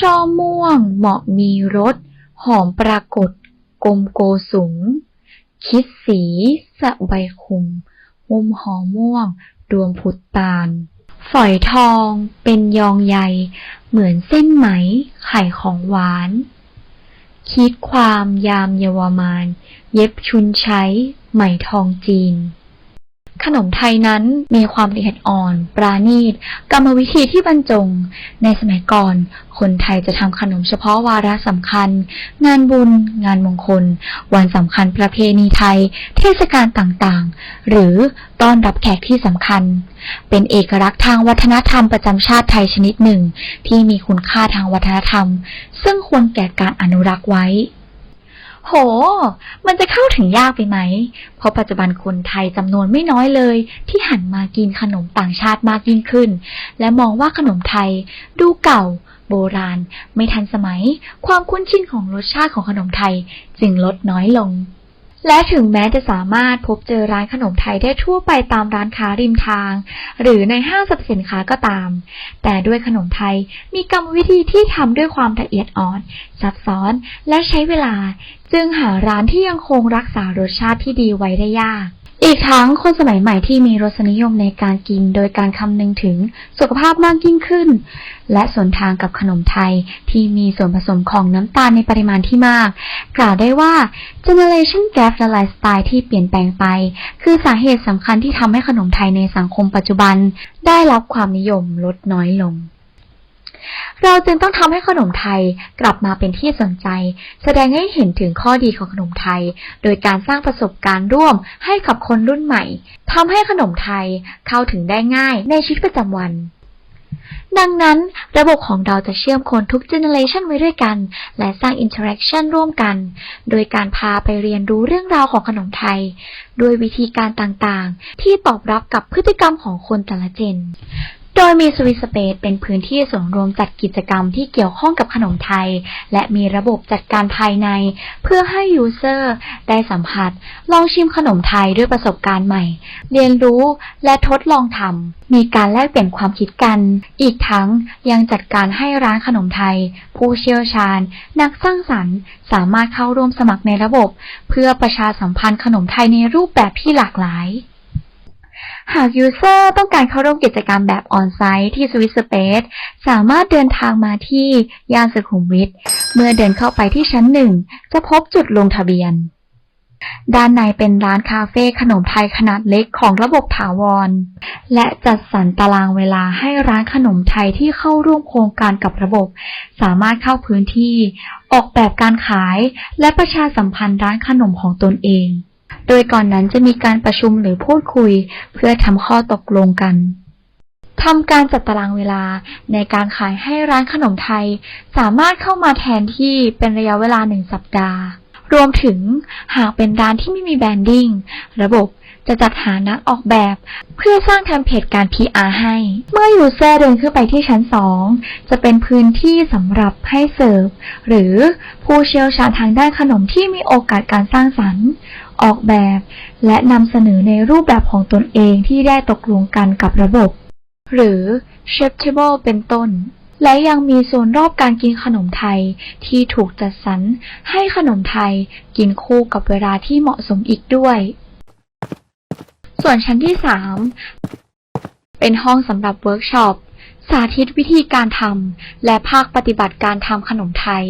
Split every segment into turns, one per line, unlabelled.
ช่อม่วงเหมาะมีรสหอมปรากฏ กลมโกสูง คิดสีสะใบคุม มุมหอมม่วง ดวงพุตตาล ฝอยทองเป็นยองใย เหมือนเส้นไหม ไข่ของหวาน คิดความยามเยาวมาน เย็บชุนใช้ไหมทองจีน ขนมไทยนั้นมีความละเอียดอ่อน ปราณีต กรรมวิธีที่บรรจง ในสมัยก่อน คนไทยจะทำขนมเฉพาะวาระสำคัญ งานบุญ งานมงคล วันสำคัญประเพณีไทย เทศกาลต่างๆ หรือต้อนรับแขกที่สำคัญ เป็นเอกลักษณ์ทางวัฒนธรรมประจำชาติไทยชนิดหนึ่ง ที่มีคุณค่าทางวัฒนธรรม ซึ่งควรแก่การอนุรักษ์ไว้ โห มันจะเข้าถึงยากไปไหม เพราะปัจจุบันคนไทยจำนวนไม่น้อยเลย ที่หันมากินขนมต่างชาติมากยิ่งขึ้น และมองว่าขนมไทยดูเก่า โบราณ ไม่ทันสมัย ความคุ้นชินของรสชาติของขนมไทยจึงลดน้อยลง และถึงแม้จะสามารถพบเจอร้านขนมไทยได้ทั่วไปตามร้านค้าริมทาง หรือในห้างสรรพสินค้าก็ตาม แต่ด้วยขนมไทยมีกรรมวิธีที่ทำด้วยความละเอียดอ่อน ซับซ้อนและใช้เวลา จึงหาร้านที่ยังคงรักษารสชาติที่ดีไว้ได้ยาก อีกทั้งคนสมัยใหม่ที่มีรสนิยมในการกินโดยการคำนึงถึงสุขภาพมากยิ่งขึ้น และสวนทางกับขนมไทยที่มีส่วนผสมของน้ำตาลในปริมาณที่มาก กล่าวได้ว่า generation gap และไลฟ์สไตล์ที่เปลี่ยนแปลงไป คือสาเหตุสำคัญที่ทำให้ขนมไทยในสังคมปัจจุบัน ได้รับความนิยมลดน้อยลง เราจึงต้องทำให้ขนมไทยกลับมาเป็นที่สนใจ แสดงให้เห็นถึงข้อดีของขนมไทย โดยการสร้างประสบการณ์ร่วมให้กับคนรุ่นใหม่ทำให้ขนมไทยเข้าถึงได้ง่ายในชีวิตประจำวันดังนั้น ระบบของเราจะเชื่อมคนทุกเจเนเรชันไว้ด้วยกัน และสร้างอินเทอร์แอคชั่นร่วมกัน โดยการพาไปเรียนรู้เรื่องราวของขนมไทย ด้วยวิธีการต่างๆ ที่ตอบรับกับพฤติกรรมของคนแต่ละเจน ดยมีสวิสเปซเป็นพื้นที่ส่วนรวมจัดกิจกรรมที่เกี่ยวข้องกับขนมไทย และมีระบบจัดการภายใน เพื่อให้ยูเซอร์ได้สัมผัส ลองชิมขนมไทยด้วยประสบการณ์ใหม่ เรียนรู้และทดลองทำมีการแลกเปลี่ยนความคิดกัน อีกทั้งยังจัดการให้ร้านขนมไทย ผู้เชี่ยวชาญ นักสร้างสรรค์ สามารถเข้าร่วมสมัครในระบบ เพื่อประชาสัมพันธ์ขนมไทยในรูปแบบที่หลากหลาย หากยูเซอร์ต้องการเข้าร่วมกิจกรรมแบบออนไซต์ที่สวิสเปซสามารถเดินทางมาที่ย่านสุขุมวิทเมื่อเดินเข้าไปที่ชั้นหนึ่งจะพบจุดลงทะเบียน ด้านในเป็นร้านคาเฟ่ขนมไทยขนาดเล็กของระบบถาวร และจัดสรรตารางเวลาให้ร้านขนมไทยที่เข้าร่วมโครงการกับระบบ สามารถเข้าพื้นที่ ออกแบบการขาย และประชาสัมพันธ์ร้านขนมของตนเอง โดยก่อนนั้นจะมีการประชุมหรือพูดคุย เพื่อทำข้อตกลงกันทำการจัดตารางเวลาในการขายให้ร้านขนมไทย สามารถเข้ามาแทนที่เป็นระยะเวลาหนึ่งสัปดาห์ รวมถึงหากเป็นร้านที่ไม่มีแบรนดิ้งระบบจะจัดหานักออกแบบ เพื่อสร้างเทมเพลตการ PR ให้ เมื่อยูเซอร์เดินขึ้นไปที่ชั้น 2 จะเป็นพื้นที่สำหรับให้เสิร์ฟ หรือผู้เชี่ยวชาญทางด้านขนมที่มีโอกาสการสร้างสรรค์ ออกแบบ และนำเสนอในรูปแบบของตนเองที่ได้ตกลงกันกับระบบ หรือ s h i p t a b l e เป็นต้น และยังมีโซนรอบการกินขนมไทยที่ถูกจัดสรรให้ขนมไทยกินคู่กับเวลาที่เหมาะสมอีกด้วย ส่วนชั้นที่ 3 เป็นห้องสำหรับเวิร์กช็อปสาธิตวิธีการทำและภาคปฏิบัติการทำขนมไทย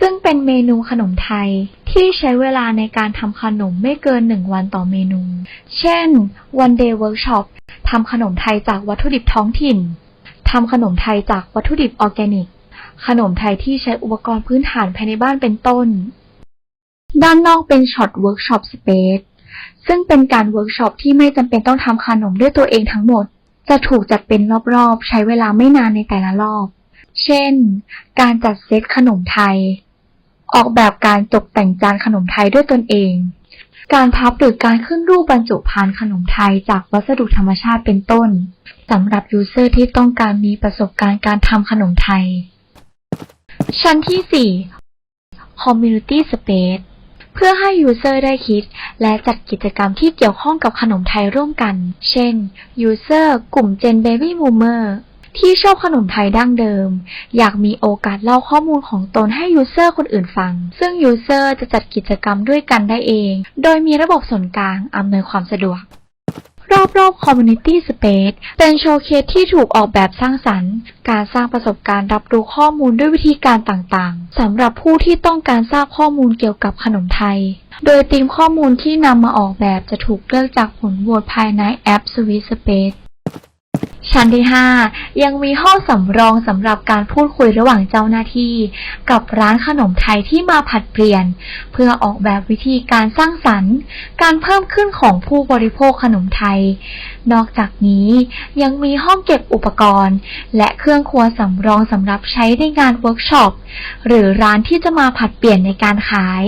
ซึ่งเป็นเมนูขนมไทยที่ใช้เวลาในการทำขนมไม่เกินหนึ่งวันต่อเมนู เช่น one day workshop ทำขนมไทยจากวัตถุดิบท้องถิ่น ทำขนมไทยจากวัตถุดิบออร์แกนิก ขนมไทยที่ใช้อุปกรณ์พื้นฐานภายในบ้านเป็นต้น ด้านนอกเป็นช็อตเวิร์กช็อปสเปซซึ่งเป็นการเวิร์กช็อปที่ไม่จำเป็นต้องทำขนมด้วยตัวเองทั้งหมด จะถูกจัดเป็นรอบๆ ใช้เวลาไม่นานในแต่ละรอบ เช่น การจัดเซตขนมไทย ออกแบบการตกแต่งจานขนมไทยด้วยตนเอง การพับหรือการขึ้นรูปบรรจุภัณฑ์ขนมไทยจากวัสดุธรรมชาติเป็นต้นสำหรับยูเซอร์ที่ต้องการมีประสบการณ์การทำขนมไทย ชั้นที่ 4 Community Space เพื่อให้ยูเซอร์ได้คิด และจัดกิจกรรมที่เกี่ยวข้องกับขนมไทยร่วมกัน เช่นยูเซอร์กลุ่ม Gen Baby Boomer ที่ชอบขนมไทยดั้งเดิม อยากมีโอกาสเล่าข้อมูลของตนให้ยูเซอร์คนอื่นฟัง ซึ่งยูเซอร์จะจัดกิจกรรมด้วยกันได้เอง โดยมีระบบส่วนกลางอำนวยความสะดวก รอบๆ Community Space เป็นโชว์เคสที่ถูกออกแบบสร้างสรรค์ การสร้างประสบการณ์รับรู้ข้อมูลด้วยวิธีการต่างๆสำหรับผู้ที่ต้องการทราบข้อมูลเกี่ยวกับขนมไทย โดยธีมข้อมูลที่นำมาออกแบบจะถูกเลือกจากผลโหวตภายในแอป Sweet Space ชั้นที่ 5 ยังมีห้องสำรองสำหรับการพูดคุยระหว่างเจ้าหน้าที่ กับร้านขนมไทยที่มาผัดเปลี่ยน เพื่อออกแบบวิธีการสร้างสรรค์ การเพิ่มขึ้นของผู้บริโภคขนมไทย นอกจากนี้ยังมีห้องเก็บอุปกรณ์ และเครื่องครัวสำรองสำหรับใช้ในงานเวิร์กช็อปหรือร้านที่จะมาผัดเปลี่ยนในการขาย